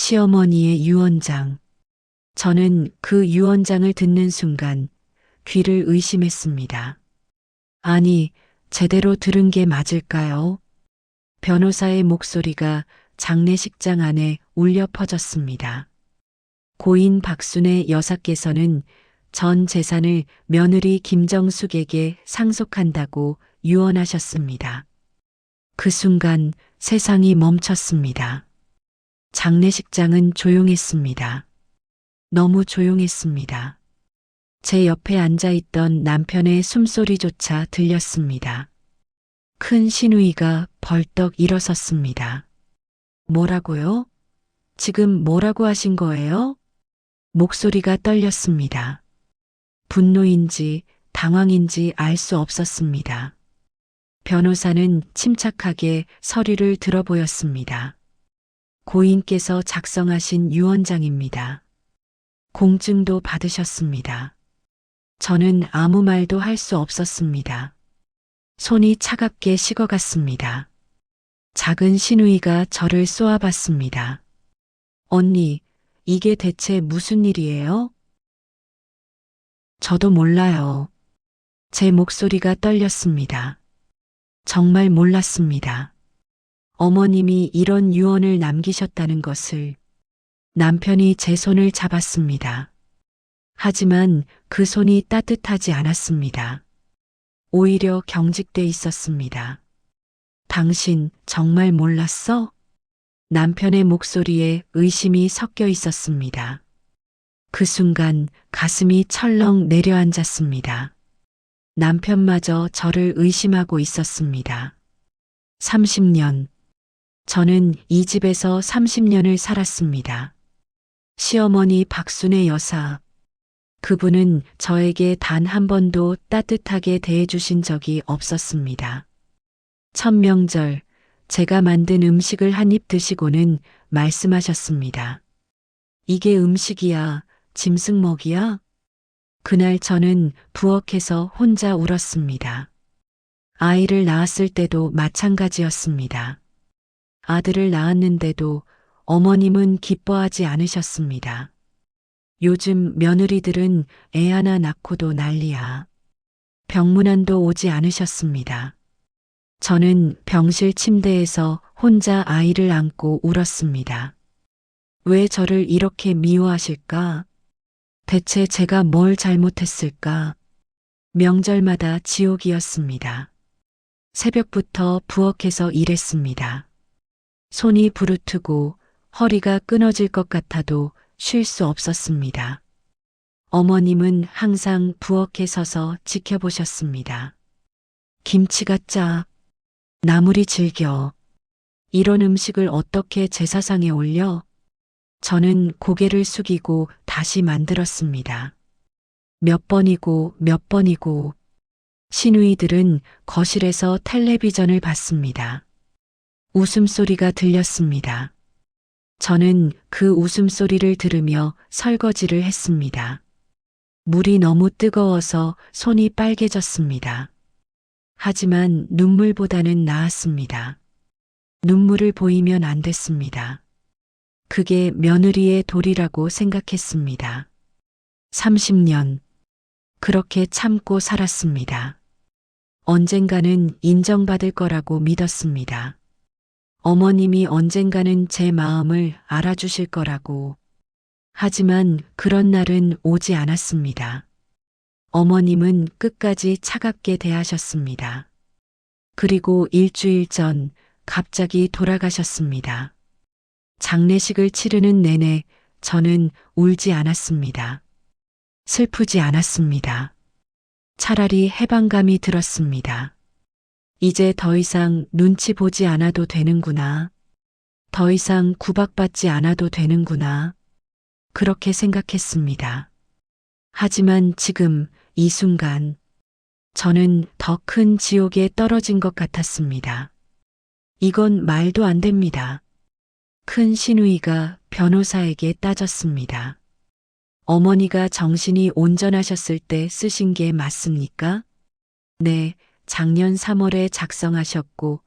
시어머니의 유언장. 저는 그 유언장을 듣는 순간 귀를 의심했습니다. 아니, 제대로 들은 게 맞을까요? 변호사의 목소리가 장례식장 안에 울려 퍼졌습니다. 고인 박순의 여사께서는 전 재산을 며느리 김정숙에게 상속한다고 유언하셨습니다. 그 순간 세상이 멈췄습니다. 장례식장은 조용했습니다. 너무 조용했습니다. 제 옆에 앉아 있던 남편의 숨소리조차 들렸습니다. 큰 신우이가 벌떡 일어섰습니다. 뭐라고요? 지금 뭐라고 하신 거예요? 목소리가 떨렸습니다. 분노인지 당황인지 알 수 없었습니다. 변호사는 침착하게 서류를 들어 보였습니다. 고인께서 작성하신 유언장입니다. 공증도 받으셨습니다. 저는 아무 말도 할 수 없었습니다. 손이 차갑게 식어갔습니다. 작은 신우이가 저를 쏘아봤습니다. 언니, 이게 대체 무슨 일이에요? 저도 몰라요. 제 목소리가 떨렸습니다. 정말 몰랐습니다. 어머님이 이런 유언을 남기셨다는 것을 남편이 제 손을 잡았습니다. 하지만 그 손이 따뜻하지 않았습니다. 오히려 경직돼 있었습니다. 당신 정말 몰랐어? 남편의 목소리에 의심이 섞여 있었습니다. 그 순간 가슴이 철렁 내려앉았습니다. 남편마저 저를 의심하고 있었습니다. 30년. 저는 이 집에서 30년을 살았습니다. 시어머니 박순의 여사. 그분은 저에게 단 한 번도 따뜻하게 대해주신 적이 없었습니다. 첫 명절, 제가 만든 음식을 한 입 드시고는 말씀하셨습니다. 이게 음식이야, 짐승 먹이야? 그날 저는 부엌에서 혼자 울었습니다. 아이를 낳았을 때도 마찬가지였습니다. 아들을 낳았는데도 어머님은 기뻐하지 않으셨습니다. 요즘 며느리들은 애 하나 낳고도 난리야. 병문안도 오지 않으셨습니다. 저는 병실 침대에서 혼자 아이를 안고 울었습니다. 왜 저를 이렇게 미워하실까? 대체 제가 뭘 잘못했을까? 명절마다 지옥이었습니다. 새벽부터 부엌에서 일했습니다. 손이 부르트고 허리가 끊어질 것 같아도 쉴 수 없었습니다. 어머님은 항상 부엌에 서서 지켜보셨습니다. 김치가 짜, 나물이 질겨. 이런 음식을 어떻게 제사상에 올려? 저는 고개를 숙이고 다시 만들었습니다. 몇 번이고 몇 번이고 시누이들은 거실에서 텔레비전을 봤습니다. 웃음소리가 들렸습니다. 저는 그 웃음소리를 들으며 설거지를 했습니다. 물이 너무 뜨거워서 손이 빨개졌습니다. 하지만 눈물보다는 나았습니다. 눈물을 보이면 안 됐습니다. 그게 며느리의 도리라고 생각했습니다. 30년. 그렇게 참고 살았습니다. 언젠가는 인정받을 거라고 믿었습니다. 어머님이 언젠가는 제 마음을 알아주실 거라고. 하지만 그런 날은 오지 않았습니다. 어머님은 끝까지 차갑게 대하셨습니다. 그리고 일주일 전 갑자기 돌아가셨습니다. 장례식을 치르는 내내 저는 울지 않았습니다. 슬프지 않았습니다. 차라리 해방감이 들었습니다. 이제 더 이상 눈치 보지 않아도 되는구나. 더 이상 구박받지 않아도 되는구나. 그렇게 생각했습니다. 하지만 지금 이 순간 저는 더 큰 지옥에 떨어진 것 같았습니다. 이건 말도 안 됩니다. 큰 신우이가 변호사에게 따졌습니다. 어머니가 정신이 온전하셨을 때 쓰신 게 맞습니까? 네, 작년 3월에 작성하셨고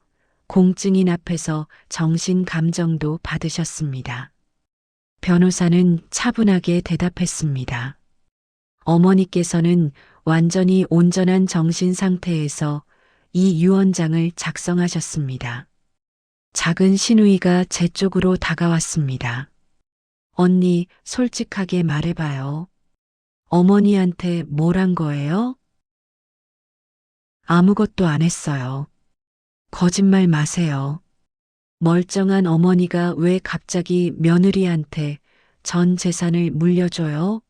공증인 앞에서 정신 감정도 받으셨습니다. 변호사는 차분하게 대답했습니다. 어머니께서는 완전히 온전한 정신 상태에서 이 유언장을 작성하셨습니다. 작은 신우이가 제 쪽으로 다가왔습니다. 언니, 솔직하게 말해봐요. 어머니한테 뭘 한 거예요? 아무것도 안 했어요. 거짓말 마세요. 멀쩡한 어머니가 왜 갑자기 며느리한테 전 재산을 물려줘요?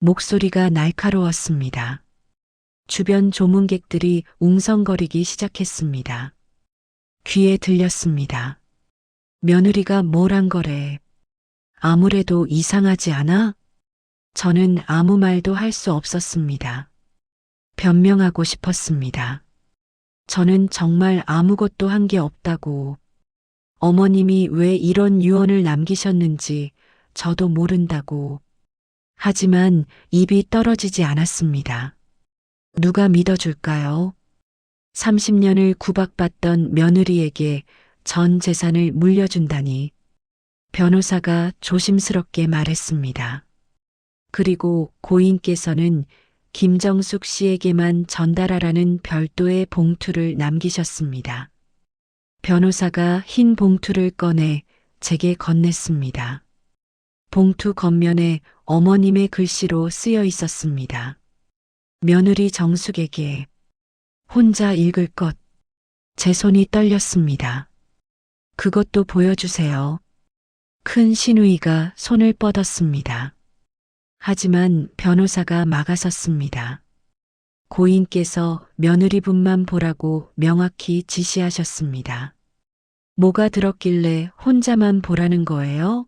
목소리가 날카로웠습니다. 주변 조문객들이 웅성거리기 시작했습니다. 귀에 들렸습니다. 며느리가 뭘 한 거래. 아무래도 이상하지 않아? 저는 아무 말도 할 수 없었습니다. 변명하고 싶었습니다. 저는 정말 아무것도 한 게 없다고. 어머님이 왜 이런 유언을 남기셨는지 저도 모른다고. 하지만 입이 떨어지지 않았습니다. 누가 믿어줄까요? 30년을 구박받던 며느리에게 전 재산을 물려준다니. 변호사가 조심스럽게 말했습니다. 그리고 고인께서는 김정숙 씨에게만 전달하라는 별도의 봉투를 남기셨습니다. 변호사가 흰 봉투를 꺼내 제게 건넸습니다. 봉투 겉면에 어머님의 글씨로 쓰여 있었습니다. 며느리 정숙에게 혼자 읽을 것. 제 손이 떨렸습니다. 그것도 보여주세요. 큰 신우이가 손을 뻗었습니다. 하지만 변호사가 막아섰습니다. 고인께서 며느리분만 보라고 명확히 지시하셨습니다. 뭐가 들었길래 혼자만 보라는 거예요?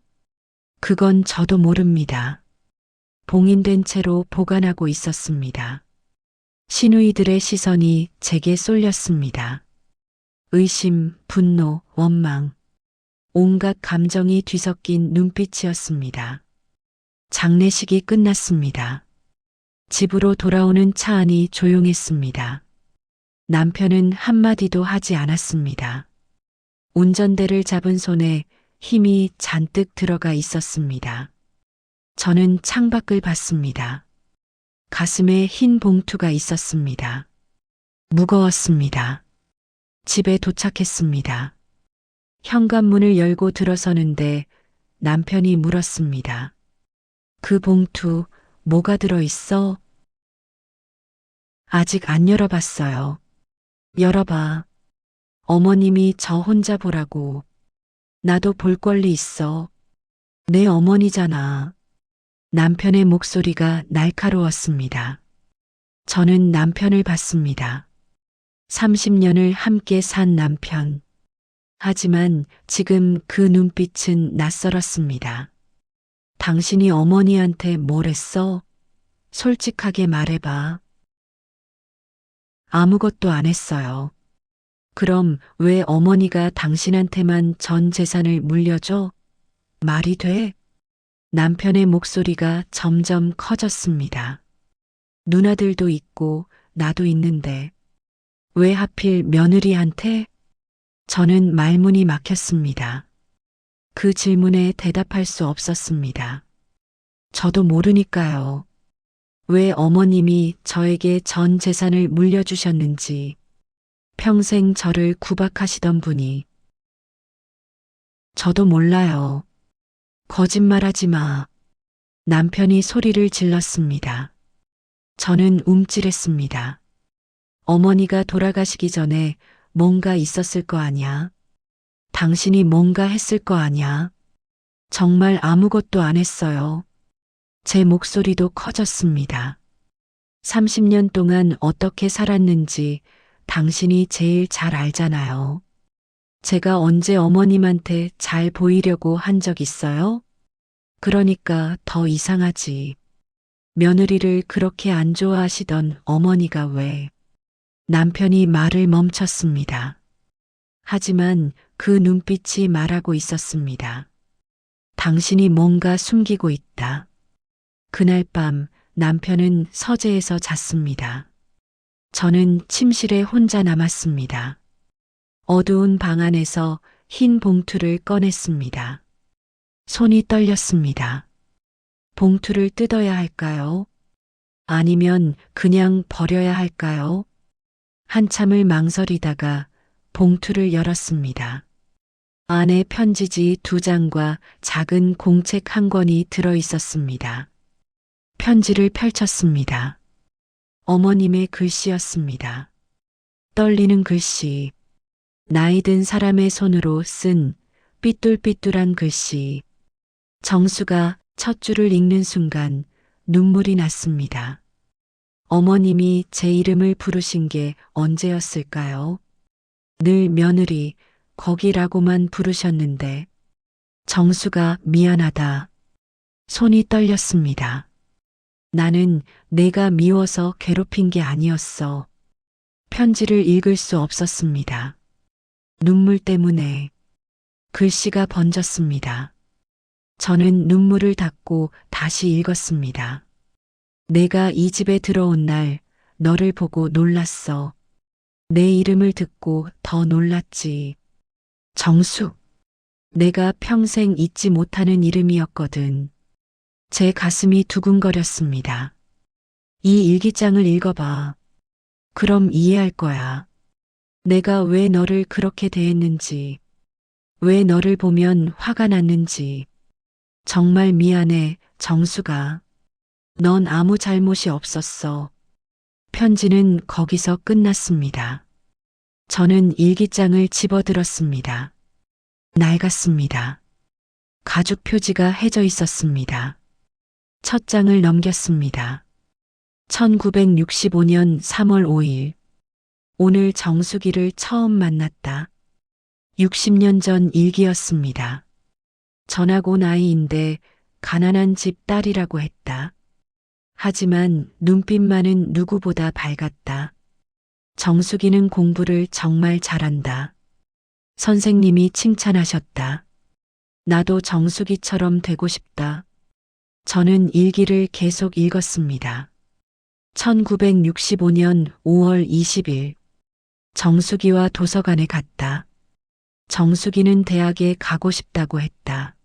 그건 저도 모릅니다. 봉인된 채로 보관하고 있었습니다. 신우이들의 시선이 제게 쏠렸습니다. 의심, 분노, 원망, 온갖 감정이 뒤섞인 눈빛이었습니다. 장례식이 끝났습니다. 집으로 돌아오는 차 안이 조용했습니다. 남편은 한마디도 하지 않았습니다. 운전대를 잡은 손에 힘이 잔뜩 들어가 있었습니다. 저는 창밖을 봤습니다. 가슴에 흰 봉투가 있었습니다. 무거웠습니다. 집에 도착했습니다. 현관문을 열고 들어서는데 남편이 물었습니다. 그 봉투 뭐가 들어있어? 아직 안 열어봤어요. 열어봐. 어머님이 저 혼자 보라고. 나도 볼 권리 있어. 내 어머니잖아. 남편의 목소리가 날카로웠습니다. 저는 남편을 봤습니다. 30년을 함께 산 남편. 하지만 지금 그 눈빛은 낯설었습니다. 당신이 어머니한테 뭘 했어? 솔직하게 말해봐. 아무것도 안 했어요. 그럼 왜 어머니가 당신한테만 전 재산을 물려줘? 말이 돼? 남편의 목소리가 점점 커졌습니다. 누나들도 있고 나도 있는데 왜 하필 며느리한테? 저는 말문이 막혔습니다. 그 질문에 대답할 수 없었습니다. 저도 모르니까요. 왜 어머님이 저에게 전 재산을 물려주셨는지 평생 저를 구박하시던 분이 저도 몰라요. 거짓말하지 마. 남편이 소리를 질렀습니다. 저는 움찔했습니다. 어머니가 돌아가시기 전에 뭔가 있었을 거 아냐. 당신이 뭔가 했을 거 아냐. 정말 아무것도 안 했어요. 제 목소리도 커졌습니다. 30년 동안 어떻게 살았는지 당신이 제일 잘 알잖아요. 제가 언제 어머님한테 잘 보이려고 한 적 있어요? 그러니까 더 이상하지. 며느리를 그렇게 안 좋아하시던 어머니가 왜 남편이 말을 멈췄습니다. 하지만 그 눈빛이 말하고 있었습니다. 당신이 뭔가 숨기고 있다. 그날 밤 남편은 서재에서 잤습니다. 저는 침실에 혼자 남았습니다. 어두운 방 안에서 흰 봉투를 꺼냈습니다. 손이 떨렸습니다. 봉투를 뜯어야 할까요? 아니면 그냥 버려야 할까요? 한참을 망설이다가 봉투를 열었습니다. 안에 편지지 두 장과 작은 공책 한 권이 들어 있었습니다. 편지를 펼쳤습니다. 어머님의 글씨였습니다. 떨리는 글씨, 나이 든 사람의 손으로 쓴 삐뚤삐뚤한 글씨. 정수가 첫 줄을 읽는 순간 눈물이 났습니다. 어머님이 제 이름을 부르신 게 언제였을까요? 늘 며느리, 거기라고만 부르셨는데, 정수가 미안하다. 손이 떨렸습니다. 나는 내가 미워서 괴롭힌 게 아니었어. 편지를 읽을 수 없었습니다. 눈물 때문에 글씨가 번졌습니다. 저는 눈물을 닦고 다시 읽었습니다. 내가 이 집에 들어온 날 너를 보고 놀랐어. 내 이름을 듣고 더 놀랐지. 정숙. 내가 평생 잊지 못하는 이름이었거든. 제 가슴이 두근거렸습니다. 이 일기장을 읽어봐. 그럼 이해할 거야. 내가 왜 너를 그렇게 대했는지, 왜 너를 보면 화가 났는지. 정말 미안해, 정수가. 넌 아무 잘못이 없었어. 편지는 거기서 끝났습니다. 저는 일기장을 집어들었습니다. 낡았습니다. 가죽 표지가 해져 있었습니다. 첫 장을 넘겼습니다. 1965년 3월 5일. 오늘 정수기를 처음 만났다. 60년 전 일기였습니다. 전학 온 아이인데 가난한 집 딸이라고 했다. 하지만 눈빛만은 누구보다 밝았다. 정수기는 공부를 정말 잘한다. 선생님이 칭찬하셨다. 나도 정수기처럼 되고 싶다. 저는 일기를 계속 읽었습니다. 1965년 5월 20일. 정수기와 도서관에 갔다. 정수기는 대학에 가고 싶다고 했다.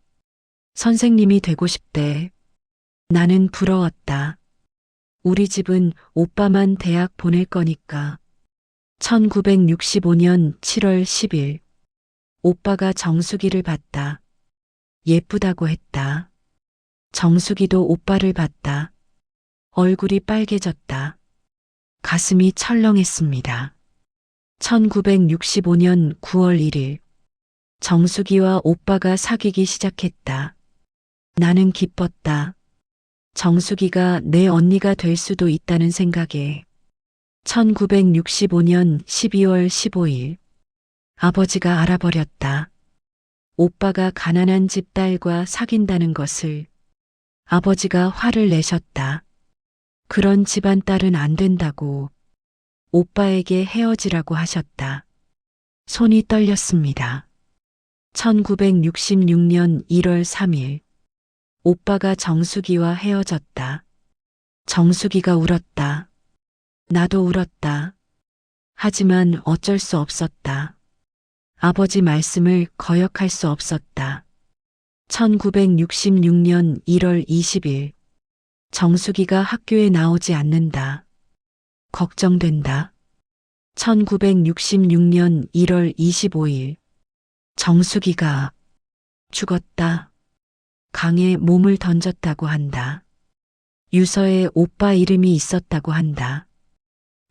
선생님이 되고 싶대. 나는 부러웠다. 우리 집은 오빠만 대학 보낼 거니까. 1965년 7월 10일. 오빠가 정수기를 봤다. 예쁘다고 했다. 정수기도 오빠를 봤다. 얼굴이 빨개졌다. 가슴이 철렁했습니다. 1965년 9월 1일. 정수기와 오빠가 사귀기 시작했다. 나는 기뻤다. 정수기가 내 언니가 될 수도 있다는 생각에. 1965년 12월 15일. 아버지가 알아버렸다. 오빠가 가난한 집 딸과 사귄다는 것을. 아버지가 화를 내셨다. 그런 집안 딸은 안 된다고. 오빠에게 헤어지라고 하셨다. 손이 떨렸습니다. 1966년 1월 3일. 오빠가 정수기와 헤어졌다. 정수기가 울었다. 나도 울었다. 하지만 어쩔 수 없었다. 아버지 말씀을 거역할 수 없었다. 1966년 1월 20일. 정수기가 학교에 나오지 않는다. 걱정된다. 1966년 1월 25일. 정수기가 죽었다. 강에 몸을 던졌다고 한다. 유서에 오빠 이름이 있었다고 한다.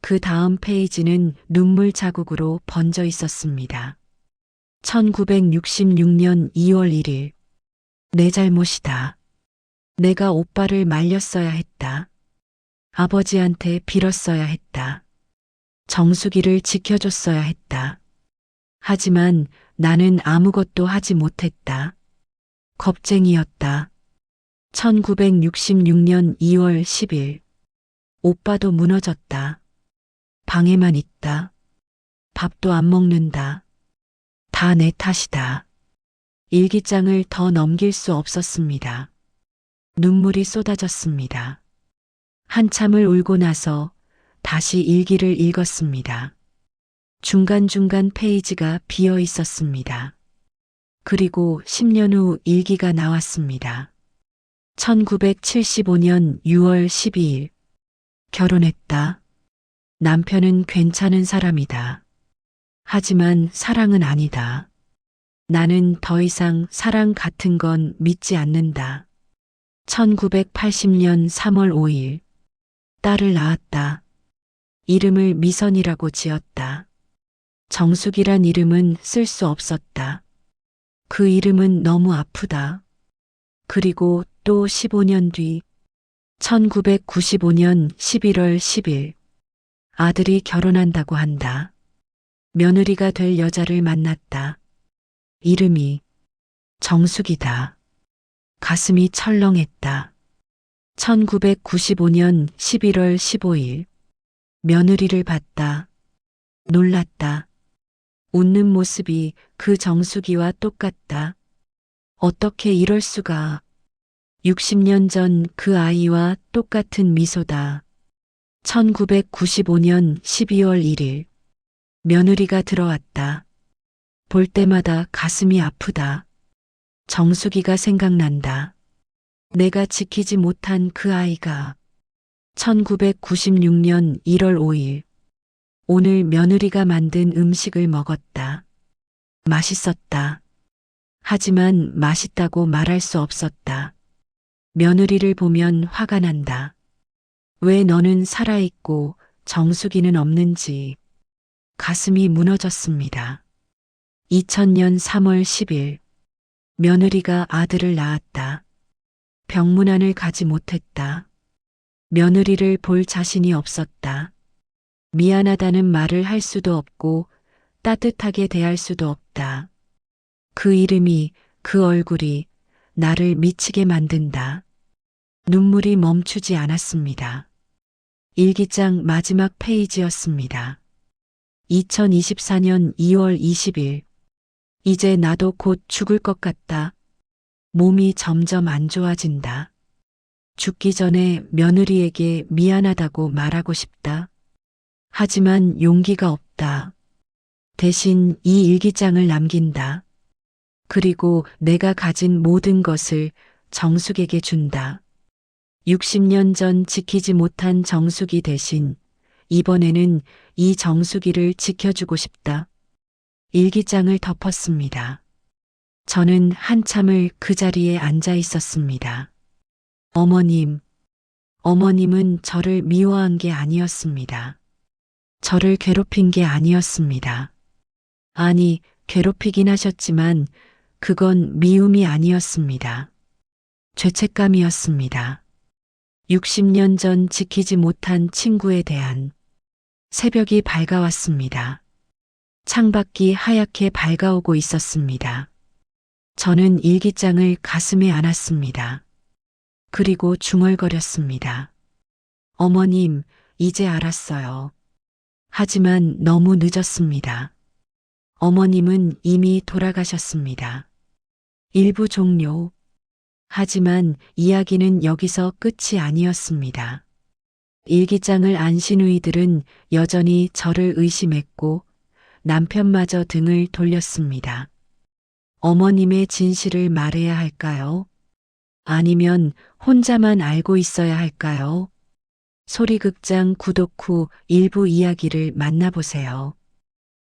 그 다음 페이지는 눈물 자국으로 번져 있었습니다. 1966년 2월 1일. 내 잘못이다. 내가 오빠를 말렸어야 했다. 아버지한테 빌었어야 했다. 정수기를 지켜줬어야 했다. 하지만 나는 아무것도 하지 못했다. 겁쟁이였다. 1966년 2월 10일. 오빠도 무너졌다. 방에만 있다. 밥도 안 먹는다. 다 내 탓이다. 일기장을 더 넘길 수 없었습니다. 눈물이 쏟아졌습니다. 한참을 울고 나서 다시 일기를 읽었습니다. 중간중간 페이지가 비어 있었습니다. 그리고 10년 후 일기가 나왔습니다. 1975년 6월 12일. 결혼했다. 남편은 괜찮은 사람이다. 하지만 사랑은 아니다. 나는 더 이상 사랑 같은 건 믿지 않는다. 1980년 3월 5일. 딸을 낳았다. 이름을 미선이라고 지었다. 정숙이란 이름은 쓸 수 없었다. 그 이름은 너무 아프다. 그리고 또 15년 뒤 1995년 11월 10일 아들이 결혼한다고 한다. 며느리가 될 여자를 만났다. 이름이 정숙이다. 가슴이 철렁했다. 1995년 11월 15일 며느리를 봤다. 놀랐다. 웃는 모습이 그 정수기와 똑같다. 어떻게 이럴 수가. 60년 전 그 아이와 똑같은 미소다. 1995년 12월 1일 며느리가 들어왔다. 볼 때마다 가슴이 아프다. 정수기가 생각난다. 내가 지키지 못한 그 아이가 1996년 1월 5일 오늘 며느리가 만든 음식을 먹었다. 맛있었다. 하지만 맛있다고 말할 수 없었다. 며느리를 보면 화가 난다. 왜 너는 살아있고 정수기는 없는지 가슴이 무너졌습니다. 2000년 3월 10일 며느리가 아들을 낳았다. 병문안을 가지 못했다. 며느리를 볼 자신이 없었다. 미안하다는 말을 할 수도 없고 따뜻하게 대할 수도 없다. 그 이름이, 그 얼굴이 나를 미치게 만든다. 눈물이 멈추지 않았습니다. 일기장 마지막 페이지였습니다. 2024년 2월 20일. 이제 나도 곧 죽을 것 같다. 몸이 점점 안 좋아진다. 죽기 전에 며느리에게 미안하다고 말하고 싶다. 하지만 용기가 없다. 대신 이 일기장을 남긴다. 그리고 내가 가진 모든 것을 정숙에게 준다. 60년 전 지키지 못한 정숙이 대신 이번에는 이 정숙이를 지켜주고 싶다. 일기장을 덮었습니다. 저는 한참을 그 자리에 앉아 있었습니다. 어머님, 어머님은 저를 미워한 게 아니었습니다. 저를 괴롭힌 게 아니었습니다. 아니, 괴롭히긴 하셨지만 그건 미움이 아니었습니다. 죄책감이었습니다. 60년 전 지키지 못한 친구에 대한 새벽이 밝아왔습니다. 창밖이 하얗게 밝아오고 있었습니다. 저는 일기장을 가슴에 안았습니다. 그리고 중얼거렸습니다. 어머님, 이제 알았어요. 하지만 너무 늦었습니다. 어머님은 이미 돌아가셨습니다. 일부 종료. 하지만 이야기는 여기서 끝이 아니었습니다. 일기장을 안 신우이들은 여전히 저를 의심했고 남편마저 등을 돌렸습니다. 어머님의 진실을 말해야 할까요? 아니면 혼자만 알고 있어야 할까요? 소리극장 구독 후 일부 이야기를 만나보세요.